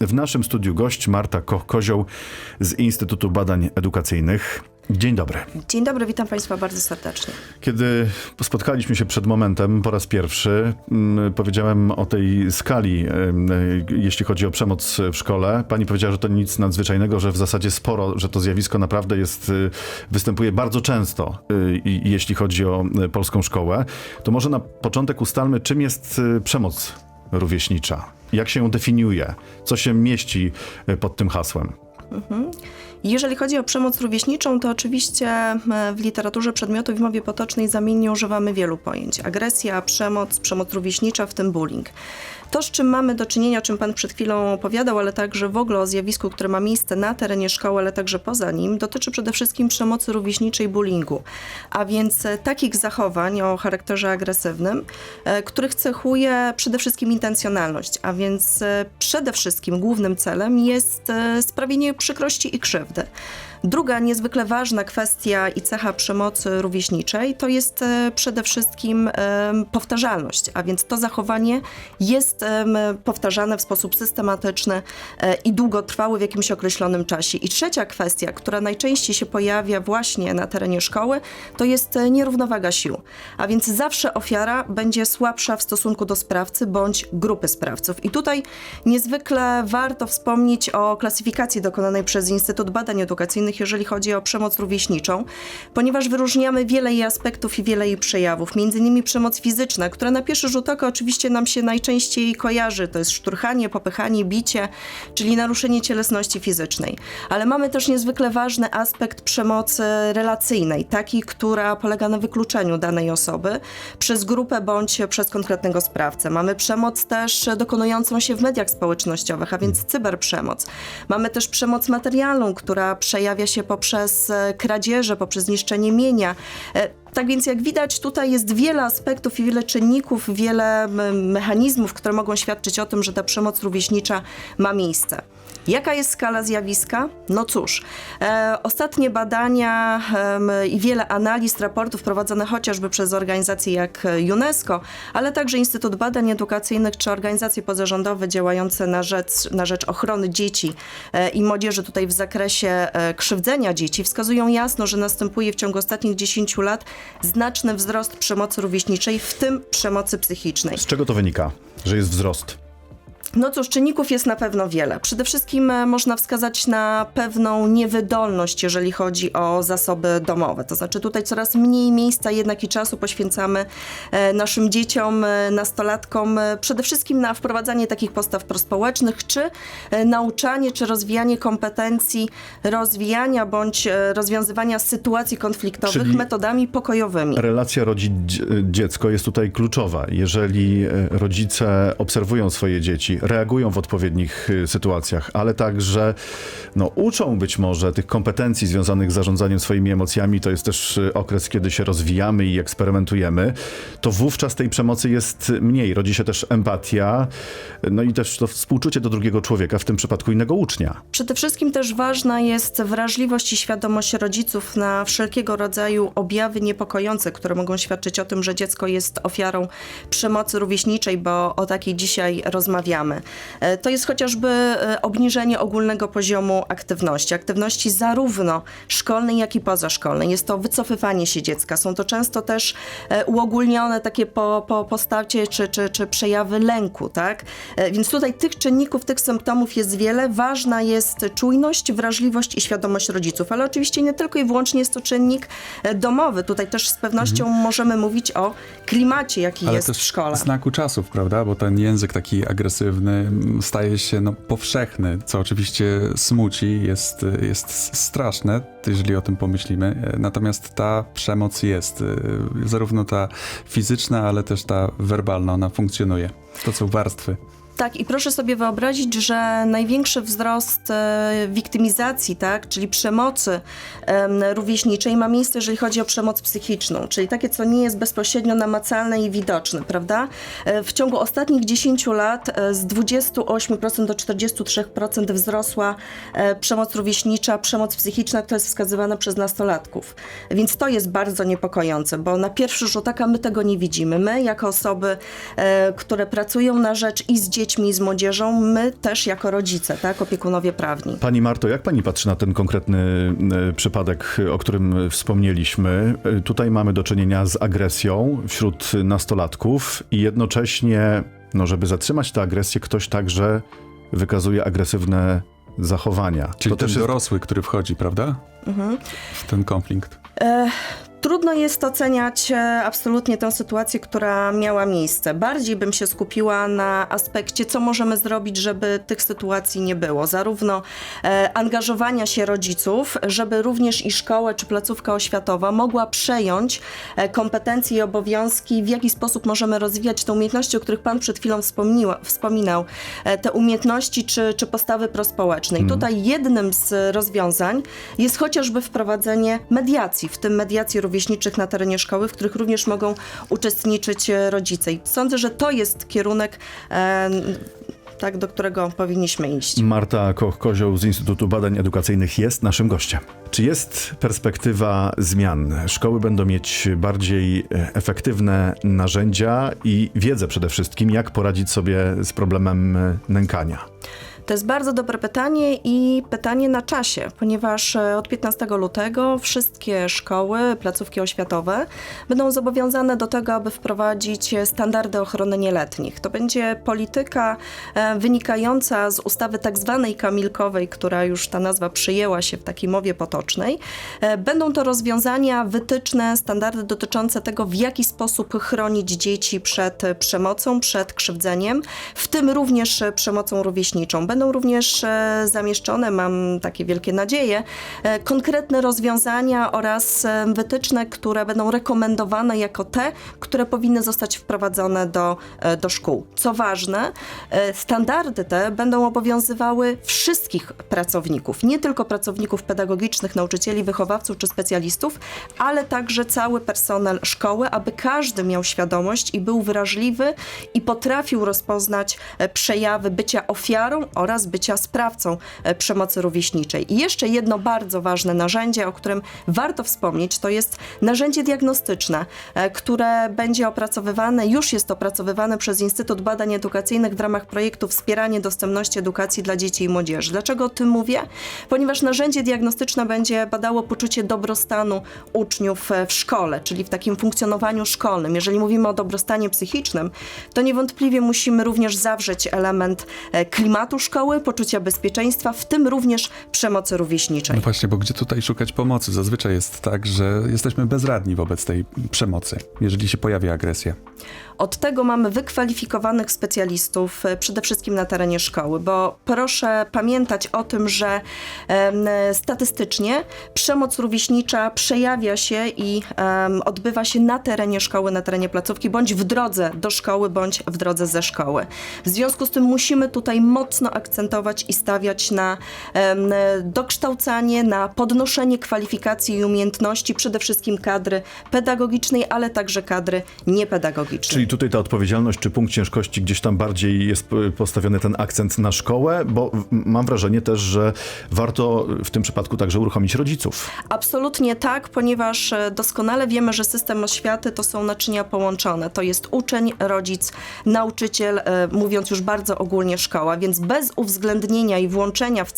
W naszym studiu gość Marta Koch-Kozioł z Instytutu Badań Edukacyjnych. Dzień dobry. Dzień dobry, witam Państwa bardzo serdecznie. Kiedy spotkaliśmy się przed momentem po raz pierwszy, mm, powiedziałem o tej skali, jeśli chodzi o przemoc w szkole. Pani powiedziała, że to nic nadzwyczajnego, że w zasadzie sporo, że to zjawisko naprawdę jest, y, występuje bardzo często, y, jeśli chodzi o y, polską szkołę. To może na początek ustalmy, czym jest przemoc rówieśnicza. Jak się ją definiuje? Co się mieści y, pod tym hasłem? Jeżeli chodzi o przemoc rówieśniczą, to oczywiście e, w literaturze przedmiotów i w mowie potocznej zamiennie używamy wielu pojęć. Agresja, przemoc, przemoc rówieśnicza, w tym bullying. To, z czym mamy do czynienia, o czym Pan przed chwilą opowiadał, ale także w ogóle o zjawisku, które ma miejsce na terenie szkoły, ale także poza nim, dotyczy przede wszystkim przemocy rówieśniczej bullyingu. A więc e, takich zachowań o charakterze agresywnym, e, których cechuje przede wszystkim intencjonalność, a więc e, przede wszystkim głównym celem jest sprawienie przykrości i krzywdy. Druga niezwykle ważna kwestia i cecha przemocy rówieśniczej to jest e, przede wszystkim em, powtarzalność, a więc to zachowanie jest em, powtarzane w sposób systematyczny e, i długotrwały w jakimś określonym czasie. I trzecia kwestia, która najczęściej się pojawia właśnie na terenie szkoły, to jest e, nierównowaga sił. A więc zawsze ofiara będzie słabsza w stosunku do sprawcy bądź grupy sprawców. I tutaj niezwykle warto wspomnieć o klasyfikacji dokonanej przez Instytut Badań Edukacyjnych, jeżeli chodzi o przemoc rówieśniczą, ponieważ wyróżniamy wiele jej aspektów i wiele jej przejawów, między innymi przemoc fizyczna, która na pierwszy rzut oka oczywiście nam się najczęściej kojarzy, to jest szturchanie, popychanie, bicie, czyli naruszenie cielesności fizycznej. Ale mamy też niezwykle ważny aspekt przemocy relacyjnej, taki, która polega na wykluczeniu danej osoby przez grupę bądź przez konkretnego sprawcę. Mamy przemoc też dokonującą się w mediach społecznościowych, a więc cyberprzemoc. Mamy też przemoc materialną, która przejawia się poprzez e, kradzieże, poprzez niszczenie mienia. E, Tak więc jak widać tutaj jest wiele aspektów i wiele czynników, wiele mechanizmów, które mogą świadczyć o tym, że ta przemoc rówieśnicza ma miejsce. Jaka jest skala zjawiska? No cóż, e, ostatnie badania em, i wiele analiz, raportów prowadzone chociażby przez organizacje jak UNESCO, ale także Instytut Badań Edukacyjnych czy organizacje pozarządowe działające na rzecz, na rzecz ochrony dzieci e, i młodzieży tutaj w zakresie e, krzywdzenia dzieci wskazują jasno, że następuje w ciągu ostatnich 10 lat znaczny wzrost przemocy rówieśniczej, w tym przemocy psychicznej. Z czego to wynika, że jest wzrost? No cóż, czynników jest na pewno wiele. Przede wszystkim e, można wskazać na pewną niewydolność, jeżeli chodzi o zasoby domowe. To znaczy tutaj coraz mniej miejsca jednak i czasu poświęcamy e, naszym dzieciom, e, nastolatkom, przede wszystkim na wprowadzanie takich postaw prospołecznych, czy nauczanie, czy rozwijanie kompetencji, rozwijania bądź rozwiązywania sytuacji konfliktowych Czyli- metodami pokojowymi. Relacja rodzic-dziecko jest tutaj kluczowa. Jeżeli rodzice obserwują swoje dzieci, reagują w odpowiednich e, sytuacjach, ale także no, uczą być może tych kompetencji związanych z zarządzaniem swoimi emocjami, to jest też e, okres, kiedy się rozwijamy i eksperymentujemy, to wówczas tej przemocy jest mniej. Rodzi się też empatia, no i też to współczucie do drugiego człowieka, w tym przypadku innego ucznia. Przede wszystkim też ważna jest wrażliwość i świadomość rodziców na wszelkiego rodzaju objawy niepokojące, które mogą świadczyć o tym, że dziecko jest ofiarą przemocy rówieśniczej, bo o takiej dzisiaj rozmawiamy. E, To jest chociażby e, obniżenie ogólnego poziomu aktywności, aktywności zarówno szkolnej, jak i pozaszkolnej. Jest to wycofywanie się dziecka. Są to często też e, uogólnione takie po, po postacie czy, czy, czy przejawy lęku, tak? Więc tutaj tych czynników, tych symptomów jest wiele. Ważna jest czujność, wrażliwość i świadomość rodziców, ale oczywiście nie tylko i wyłącznie jest to czynnik domowy. Tutaj też z pewnością możemy mówić o klimacie, jaki Ale jest w szkole. znaku czasów, prawda? Bo ten język taki agresywny staje się no, powszechny, co oczywiście smuci, jest, jest straszne, jeżeli o tym pomyślimy. Natomiast ta przemoc jest, zarówno ta fizyczna, ale też ta werbalna, ona funkcjonuje. To są warstwy. Tak, i proszę sobie wyobrazić, że największy wzrost e, wiktymizacji, tak, czyli przemocy em, rówieśniczej ma miejsce, jeżeli chodzi o przemoc psychiczną, czyli takie, co nie jest bezpośrednio namacalne i widoczne, prawda? E, w ciągu ostatnich 10 lat e, z 28% do 43% wzrosła przemoc rówieśnicza, przemoc psychiczna, która jest wskazywana przez nastolatków. Więc to jest bardzo niepokojące, bo na pierwszy rzut oka my tego nie widzimy. My, jako osoby, które pracują na rzecz i z dziećmi, dziećmi z młodzieżą, my też jako rodzice, tak, opiekunowie prawni. Pani Marto, jak pani patrzy na ten konkretny e, przypadek, o którym wspomnieliśmy? E, Tutaj mamy do czynienia z agresją wśród nastolatków i jednocześnie, no żeby zatrzymać tę agresję, ktoś także wykazuje agresywne zachowania. Czyli to ten też jest dorosły, który wchodzi, prawda? W ten konflikt. E, Trudno jest oceniać e, absolutnie tę sytuację, która miała miejsce. Bardziej bym się skupiła na aspekcie, co możemy zrobić, żeby tych sytuacji nie było. Zarówno e, angażowania się rodziców, żeby również i szkołę czy placówka oświatowa mogła przejąć e, kompetencje i obowiązki, w jaki sposób możemy rozwijać te umiejętności, o których Pan przed chwilą wspominał, te umiejętności czy, czy postawy prospołecznej. Tutaj jednym z rozwiązań jest chociażby wprowadzenie mediacji, w tym mediacji rówieśniczych na terenie szkoły, w których również mogą uczestniczyć e, rodzice. I sądzę, że to jest kierunek, e, tak, do którego powinniśmy iść. Marta Koch-Kozioł z Instytutu Badań Edukacyjnych jest naszym gościem. Czy jest perspektywa zmian? Szkoły będą mieć bardziej e, efektywne narzędzia i wiedzę przede wszystkim, jak poradzić sobie z problemem e, nękania. To jest bardzo dobre pytanie i pytanie na czasie, ponieważ e, od 15 lutego wszystkie szkoły, placówki oświatowe będą zobowiązane do tego, aby wprowadzić standardy ochrony nieletnich. To będzie polityka e, wynikająca z ustawy tak zwanej kamilkowej, która już ta nazwa przyjęła się w takiej mowie potocznej. E, Będą to rozwiązania, wytyczne, standardy dotyczące tego, w jaki sposób chronić dzieci przed przemocą, przed krzywdzeniem, w tym również przemocą rówieśniczą. Będą również e, zamieszczone, mam takie wielkie nadzieje, e, konkretne rozwiązania oraz e, wytyczne, które będą rekomendowane jako te, które powinny zostać wprowadzone do, do szkół. Co ważne, standardy te będą obowiązywały wszystkich pracowników, nie tylko pracowników pedagogicznych, nauczycieli, wychowawców czy specjalistów, ale także cały personel szkoły, aby każdy miał świadomość i był wrażliwy i potrafił rozpoznać przejawy bycia ofiarą oraz bycia sprawcą e, przemocy rówieśniczej. I jeszcze jedno bardzo ważne narzędzie, o którym warto wspomnieć, to jest narzędzie diagnostyczne, e, które będzie opracowywane, już jest opracowywane przez Instytut Badań Edukacyjnych w ramach projektu Wspieranie dostępności edukacji dla dzieci i młodzieży. Dlaczego o tym mówię? Ponieważ narzędzie diagnostyczne będzie badało poczucie dobrostanu uczniów e, w szkole, czyli w takim funkcjonowaniu szkolnym. Jeżeli mówimy o dobrostanie psychicznym, to niewątpliwie musimy również zawrzeć element klimatu szkoły, poczucia bezpieczeństwa, w tym również przemocy rówieśniczej. No właśnie, bo gdzie tutaj szukać pomocy? Zazwyczaj jest tak, że jesteśmy bezradni wobec tej przemocy, jeżeli się pojawia agresja. Od tego mamy wykwalifikowanych specjalistów e, przede wszystkim na terenie szkoły, bo proszę pamiętać o tym, że statystycznie przemoc rówieśnicza przejawia się i odbywa się na terenie szkoły, na terenie placówki, bądź w drodze do szkoły, bądź w drodze ze szkoły. W związku z tym musimy tutaj mocno akcentować i stawiać na dokształcanie, na podnoszenie kwalifikacji i umiejętności przede wszystkim kadry pedagogicznej, ale także kadry niepedagogicznej. Czyli tutaj ta odpowiedzialność czy punkt ciężkości gdzieś tam bardziej jest postawiony ten akcent na szkołę, bo mam wrażenie też, że warto w tym przypadku także uruchomić rodziców. Absolutnie tak, ponieważ e, doskonale wiemy, że system oświaty to są naczynia połączone. To jest uczeń, rodzic, nauczyciel, e, mówiąc już bardzo ogólnie szkoła, więc uwzględnienia i włączenia w